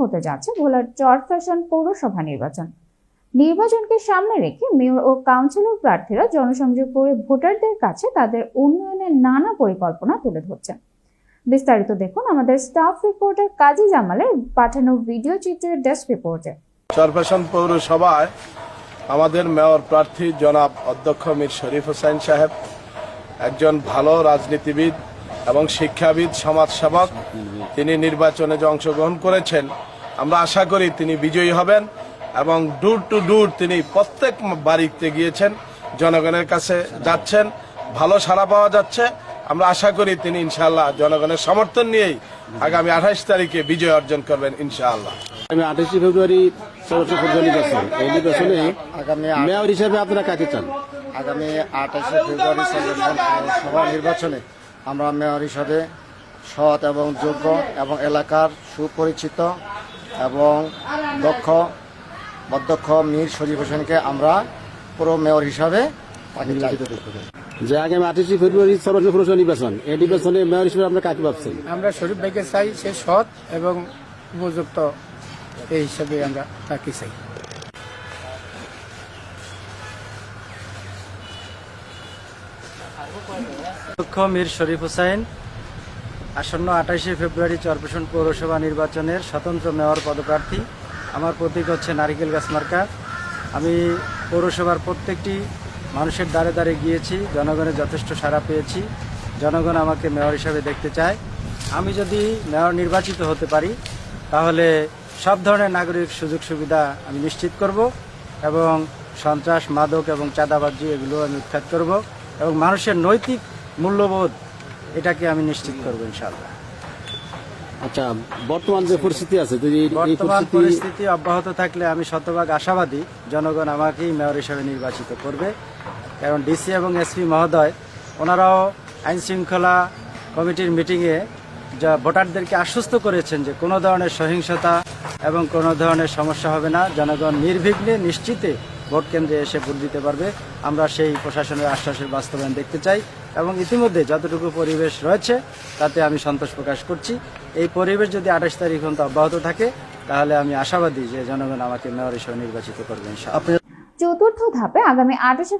হতে যাচ্ছে ভোলার চরফ্যাশন পৌরসভা নির্বাচন। নির্বাচনকে সামনে রেখে মেয়র ও কাউন্সিলর প্রার্থীরা জনসংযোগ করে ভোটারদের কাছে তাদের উন্নয়নের নানা পরিকল্পনা তুলে ধরছেন। বিস্তারিত দেখুন আমাদের স্টাফ রিপোর্টার কাজী জামালের পাঠানো ভিডিও চিত্রের ডেস্ক রিপোর্টে। চরফ্যাশন পৌরসভায় আমাদের মেয়র প্রার্থী জনাব অধ্যক্ষ মীর শরীফ হোসেন সাহেব, একজন ভালো রাজনীতিবিদ এবং শিক্ষাবিদ সমাজসেবক তিনি নির্বাচনে যে অংশগ্রহণ করেছেন আমরা আশা করি তিনি বিজয়ী হবেন এবং ডুর টু ডুর তিনি প্রত্যেক বাড়িতে গিয়েছেন জনগণের কাছে যাচ্ছেন ভালো সাড়া পাওয়া যাচ্ছে। আমরা আশা করি তিনি ইনশাআল্লাহ জনগণের সমর্থন নিয়েই আগামী আঠাইশ তারিখে বিজয় অর্জন করবেন ইনশাআল্লাহ। আমি আঠাশে ফেব্রুয়ারি ফেব্রুয়ারি নির্বাচন এই নির্বাচনে আগামী মেয়র হিসেবে আপনারা কাকে চান? আগামী আঠাশে ফেব্রুয়ারি সাধারণ সভা নির্বাচনে আমরা মেয়র হিসাবে সৎ এবং যোগ্য এবং এলাকার সুপরিচিত এবং দক্ষ অধ্যক্ষ মীর শরীফ হোসেনকে আমরা পুরো মেয়র হিসাবে তাকে যে আগামী আঠাশে ফেব্রুয়ারি সর্বশেষ পৌরসভা নির্বাচন এই নির্বাচনে মেয়র হিসেবে আপনারা কাকে ভাবছেন? আমরা শরীফ ভাইকে চাই সে সৎ এবং উপযুক্ত এই হিসাবে আমরা তাকে চাই। অধ্যক্ষ মীর শরীফ হোসাইন, আসন্ন আঠাশে ফেব্রুয়ারি চরপেশন পৌরসভা নির্বাচনের স্বতন্ত্র মেয়র পদপ্রার্থী। আমার প্রতীক হচ্ছে নারিকেল গাছ মার্কা। আমি পৌরসভার প্রত্যেকটি মানুষের দ্বারে দ্বারে গিয়েছি, জনগণের যথেষ্ট সাড়া পেয়েছি, জনগণ আমাকে মেয়র হিসাবে দেখতে চায়। আমি যদি মেয়র নির্বাচিত হতে পারি, তাহলে সব ধরনের নাগরিক সুযোগ সুবিধা আমি নিশ্চিত করব এবং সন্ত্রাস, মাদক এবং চাঁদাবাজি এগুলো আমি উৎখাত করব। এবং মানুষের নৈতিক মূল্যবোধ এটাকে আমি নিশ্চিত করব ইনশাআল্লাহ। আচ্ছা বর্তমান যে পরিস্থিতি আছে বর্তমান পরিস্থিতি পরিস্থিতি অব্যাহত থাকলে আমি শতভাগ আশাবাদী জনগণ আমাকেই মেয়র হিসেবে নির্বাচিত করবে। কারণ ডিসি এবং এসপি মহোদয় ওনারাও আইন শৃঙ্খলা কমিটির মিটিংয়ে যা ভোটারদেরকে আশ্বস্ত করেছেন যে কোনো ধরনের সহিংসতা এবং কোনো ধরনের সমস্যা হবে না জনগণ নির্বিঘ্নে নিশ্চিতে ভোট কেন্দ্রে এসে ভোট দিতে পারবে। আমরা সেই প্রশাসনের আশ্বাসের বাস্তবায়ন দেখতে চাই এবং ইতিমধ্যে যতটুকু পরিবেশ রয়েছে, তাতে আমি সন্তোষ প্রকাশ করছি। এই পরিবেশ যদি আঠাশ তারিখ পর্যন্ত অব্যাহত থাকে, তাহলে আমি আশাবাদী যে জনগণ আমাকে মেয়র হিসেবে নির্বাচিত করবেন চতুর্থ ধাপে আগামী আঠাশে